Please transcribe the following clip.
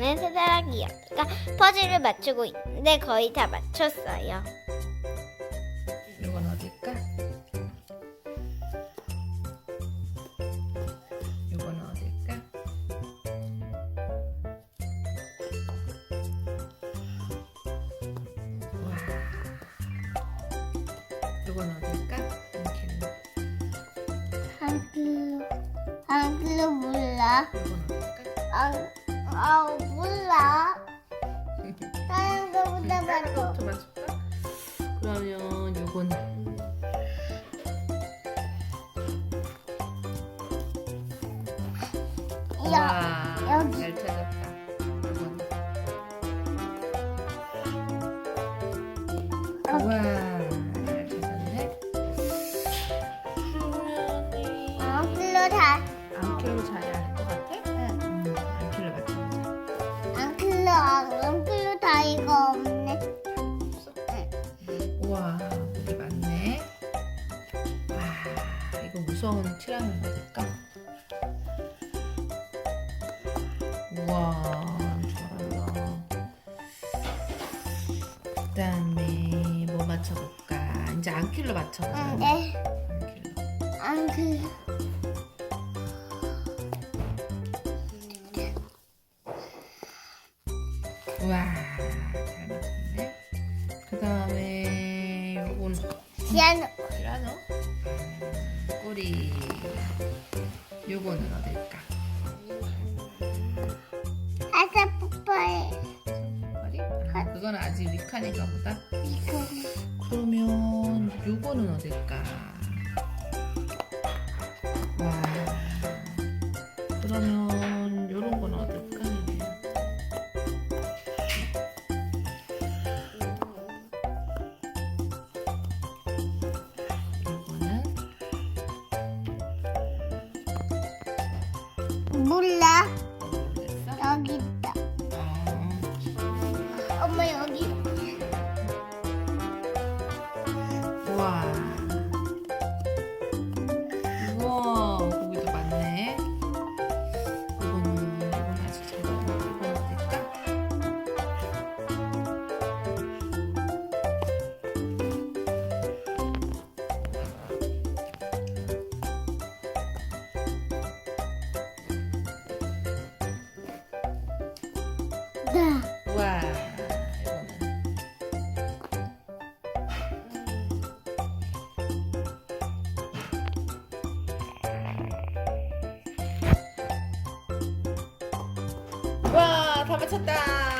저는 세다라기 언니가 퍼즐을 맞추고 있는데 거의 다 맞췄어요. 이건 어딜까? 이건 어딜까? 와. 이건 어딜까? 이렇게. 한글로 한글로 몰라. 이건 어딜까? 아, 아 몰라. 다른 거보다 다른 맞춰. 거부터 맞출까? 그러면 요건 야, 와, 여기. 잘 찾았다. 요건. 우와, 잘 찾았네. 그러면 한글로 다. 안킬로 잘이 한글로 한글로 다 이거 없네. 우와, 물이 많네. 와, 이거 무서운 티라노 어딜까? 우와, 잘한다. 그 다음에 뭐 맞춰볼까? 이제 안킬로. 응, 네. 안킬로. 한글. 우와, 잘 맞췄네. 그 다음에 요건 피아노. 티라노. 꼬리. 요거는 어딜까? 하사 폭발. 머리? 아, 그건 아직 위칸인가 보다. 이거. 그러면 요거는 어딜까? 와. 그러면 몰라. 여기 있다. 어. 엄마 여기. 우와, 우와, 이거는. 와, 다 맞췄다.